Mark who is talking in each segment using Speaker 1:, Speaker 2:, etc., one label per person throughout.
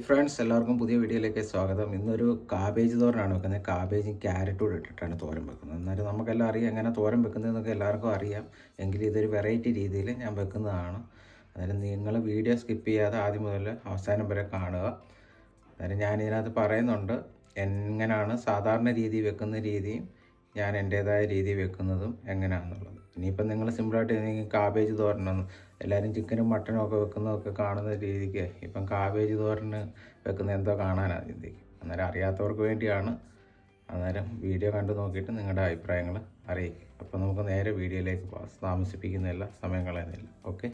Speaker 1: Friends എല്ലാവർക്കും പുതിയ വീഡിയോയിലേക്ക് സ്വാഗതം. ഇന്നൊരു കാബേജ് തോരനാണ് വെക്കുന്നത്. കാബേജും ക്യാരറ്റും ഇട്ടിട്ടാണ് തോരൻ വെക്കുന്നത്. എന്നാലും നമുക്കെല്ലാം അറിയാം എങ്ങനെ തോരൻ വെക്കുന്നതെന്നൊക്കെ എല്ലാവർക്കും അറിയാം. എങ്കിലും ഇതൊരു വെറൈറ്റി രീതിയിൽ ഞാൻ വെക്കുന്നതാണ്. അന്നേരം നിങ്ങൾ വീഡിയോ സ്കിപ്പ് ചെയ്യാതെ ആദ്യം മുതൽ അവസാനം വരെ കാണുക. അന്നേരം ഞാൻ ഇതിനകത്ത് പറയുന്നുണ്ട് എങ്ങനെയാണ് സാധാരണ രീതി വെക്കുന്ന രീതിയും ഞാൻ എന്റേതായ രീതി വെക്കുന്നതും എങ്ങനെയാണെന്നുള്ളത് ഇനിയിപ്പം നിങ്ങൾ സിമ്പിളായിട്ട് കാബേജ് തോരനൊന്നും എല്ലാവരും ചിക്കനും മട്ടനും ഒക്കെ വെക്കുന്നതൊക്കെ കാണുന്ന രീതിക്ക് ഇപ്പം കാബേജ് തോരന് വെക്കുന്ന എന്തോ കാണാനാണ് ചിന്തിക്കും അന്നേരം അറിയാത്തവർക്ക് വേണ്ടിയാണ്. അന്നേരം വീഡിയോ കണ്ടു നോക്കിയിട്ട് നിങ്ങളുടെ അഭിപ്രായങ്ങൾ അറിയിക്കും അപ്പോൾ നമുക്ക് നേരെ വീഡിയോയിലേക്ക് പോകാം. താമസിപ്പിക്കുന്നില്ല സമയം കളയുന്നില്ല ഓക്കെ?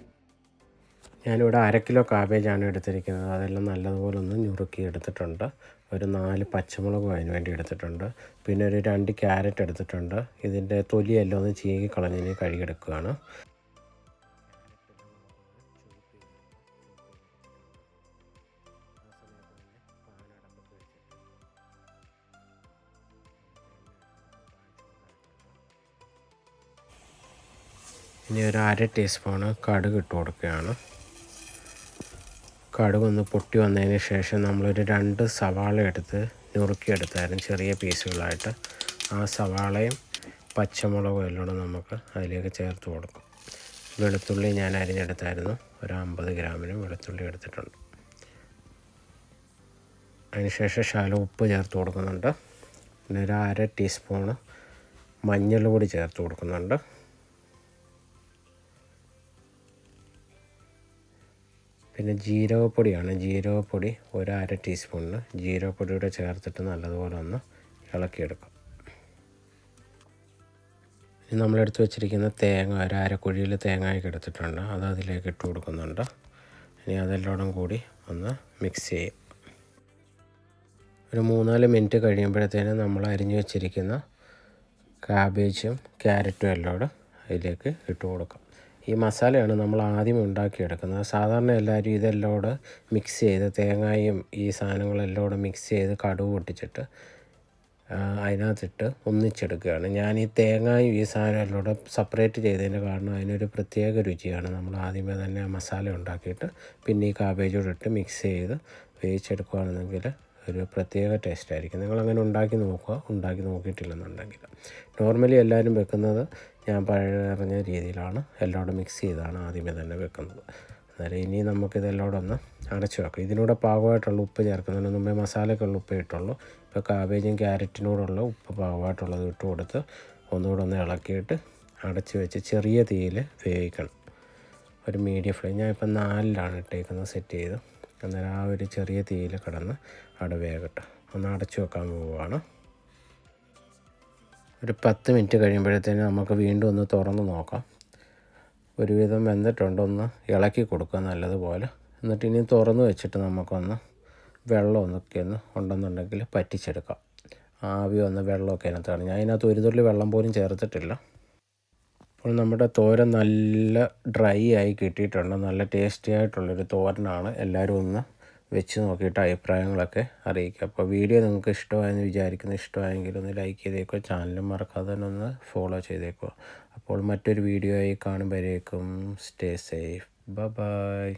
Speaker 2: ഞാനിവിടെ അര കിലോ കാബേജാണ് എടുത്തിരിക്കുന്നത്. അതെല്ലാം നല്ലതുപോലെ ഒന്ന് ഞുറുക്കി എടുത്തിട്ടുണ്ട്. ഒരു നാല് പച്ചമുളകും അതിന് വേണ്ടി എടുത്തിട്ടുണ്ട്. പിന്നെ ഒരു രണ്ട് ക്യാരറ്റ് എടുത്തിട്ടുണ്ട്. ഇതിന്റെ തൊലിയെല്ലാം ഒന്ന് ചീകി കളഞ്ഞിന് കഴുകിയെടുക്കുകയാണ്. ഇനി ഒരു അര ടീസ്പൂണ് കടുക് ഇട്ട് കൊടുക്കുകയാണ്. കടുക് ഒന്ന് പൊട്ടി വന്നതിന് ശേഷം നമ്മളൊരു രണ്ട് സവാള എടുത്ത് നുറുക്കിയെടുത്തായിരുന്നു ചെറിയ പീസുകളായിട്ട്. ആ സവാളയും പച്ചമുളകും എല്ലാം കൂടെ നമുക്ക് അതിലേക്ക് ചേർത്ത് കൊടുക്കും. വെളുത്തുള്ളി ഞാൻ അരിഞ്ഞെടുത്തായിരുന്നു. ഒരു അമ്പത് ഗ്രാമിന് വെളുത്തുള്ളി എടുത്തിട്ടുണ്ട്. അതിനുശേഷം ശാല ഉപ്പ് ചേർത്ത് കൊടുക്കുന്നുണ്ട്. പിന്നെ ഒരു അര ടീസ്പൂണ് മഞ്ഞൾ പൊടി ചേർത്ത് കൊടുക്കുന്നുണ്ട്. പിന്നെ ജീരകപ്പൊടിയാണ്. ജീരകപ്പൊടി ഒരു അര ടീസ്പൂണിന് ജീരകപ്പൊടിയുടെ ചേർത്തിട്ട് നല്ലതുപോലെ ഒന്ന് ഇളക്കിയെടുക്കാം. ഇനി നമ്മളെടുത്ത് വെച്ചിരിക്കുന്ന തേങ്ങ ഒരു അരക്കുഴിയിൽ തേങ്ങയൊക്കെ എടുത്തിട്ടുണ്ട്. അത് അതിലേക്ക് ഇട്ട് കൊടുക്കുന്നുണ്ട്. ഇനി അതെല്ലാം കൂടി ഒന്ന് മിക്സ് ചെയ്യും. ഒരു മൂന്നാൽ മിനിറ്റ് കഴിയുമ്പോഴത്തേനും നമ്മൾ അരിഞ്ഞു വെച്ചിരിക്കുന്ന കാബേജും ക്യാരറ്റും എല്ലാം കൂടെ അതിലേക്ക് ഇട്ട് കൊടുക്കാം. ഈ മസാലയാണ് നമ്മൾ ആദ്യം ഉണ്ടാക്കിയെടുക്കുന്നത്. സാധാരണ എല്ലാവരും ഇതെല്ലാം കൂടെ മിക്സ് ചെയ്ത് തേങ്ങയും ഈ സാധനങ്ങളെല്ലാം കൂടെ മിക്സ് ചെയ്ത് കടുവ് പൊട്ടിച്ചിട്ട് അതിനകത്തിട്ട് ഒന്നിച്ചെടുക്കുകയാണ്. ഞാൻ ഈ തേങ്ങയും ഈ സാധനം എല്ലാം കൂടെ സെപ്പറേറ്റ് ചെയ്തതിന്റെ കാരണം അതിനൊരു പ്രത്യേക രുചിയാണ്. നമ്മൾ ആദ്യമേ തന്നെ മസാല ഉണ്ടാക്കിയിട്ട് പിന്നെ ഈ കാബേജോടെ ഇട്ട് മിക്സ് ചെയ്ത് വേവിച്ചെടുക്കുകയാണെന്നെങ്കിൽ ഒരു പ്രത്യേക ടേസ്റ്റ് ആയിരിക്കും. നിങ്ങളങ്ങനെ ഉണ്ടാക്കി നോക്കുക. ഉണ്ടാക്കി നോക്കിയിട്ടില്ലെന്നുണ്ടെങ്കിൽ. നോർമലി എല്ലാവരും വെക്കുന്നത് ഞാൻ പഴയ രീതിയിലാണ്. എല്ലാം മിക്സ് ചെയ്താണ് ആദ്യമേ തന്നെ വെക്കുന്നത്. അന്നേരം ഇനി നമുക്കിതെല്ലാം ഒന്ന് അടച്ചു വെക്കാം. ഇതിനൂടെ പാകമായിട്ടുള്ള ഉപ്പ് ചേർക്കുന്നതിന് മുമ്പേ മസാലയ്ക്കുള്ള ഉപ്പ് ഇട്ടുള്ളൂ. ഇപ്പോൾ കാബേജും ക്യാരറ്റിനോടുള്ള ഉപ്പ് പാകമായിട്ടുള്ളത് ഇട്ട് കൊടുത്ത് ഒന്നുകൂടെ ഒന്ന് ഇളക്കിയിട്ട് അടച്ച് വെച്ച് ചെറിയ തീയിൽ വേവിക്കണം. ഒരു മീഡിയം ഫ്ലെയിം ഞാൻ ഇപ്പം നാലിലാണ് ഇട്ടേക്കുന്നത്. സെറ്റ് ചെയ്ത്. അന്നേരം ആ ഒരു ചെറിയ തീയിൽ കിടന്ന് അവിടെ വേകട്ടെ ഒന്ന് അടച്ചു വെക്കാൻ പോവുകയാണ്. ഒരു പത്ത് മിനിറ്റ് കഴിയുമ്പോഴത്തേന് നമുക്ക് വീണ്ടും ഒന്ന് തുറന്ന് നോക്കാം. ഒരുവിധം വെന്തിട്ടുണ്ട്. ഒന്ന് ഇളക്കി കൊടുക്കുക നല്ലതുപോലെ. എന്നിട്ട് ഇനി തുറന്ന് വെച്ചിട്ട് നമുക്കൊന്ന് വെള്ളം ഒന്നൊക്കെ ഒന്ന് ഉണ്ടെന്നുണ്ടെങ്കിൽ പറ്റിച്ചെടുക്കാം. ആവി ഒന്ന് വെള്ളമൊക്കെ അതിനകത്താണ്. ഞാൻ അതിനകത്ത് ഒരു തുള്ളി വെള്ളം പോലും ചേർത്തിട്ടില്ല. അപ്പോൾ നമ്മുടെ തോരൻ നല്ല ഡ്രൈ ആയി കിട്ടിയിട്ടുണ്ട്. നല്ല ടേസ്റ്റി ആയിട്ടുള്ളൊരു തോരനാണ്. എല്ലാവരും ഒന്ന് വെച്ച് നോക്കിയിട്ട് അഭിപ്രായങ്ങളൊക്കെ അറിയിക്കുക. അപ്പോൾ വീഡിയോ നിങ്ങൾക്ക് ഇഷ്ടമായെന്ന് വിചാരിക്കുന്നു. ഇഷ്ടമായെങ്കിൽ ഒന്ന് ലൈക്ക് ചെയ്തേക്കോ ചാനലും മറക്കാതെ തന്നെ ഒന്ന് ഫോളോ ചെയ്തേക്കോ അപ്പോൾ മറ്റൊരു വീഡിയോ ആയി കാണുമ്പോഴേക്കും സ്റ്റേ സേഫ്. ബ ബായ്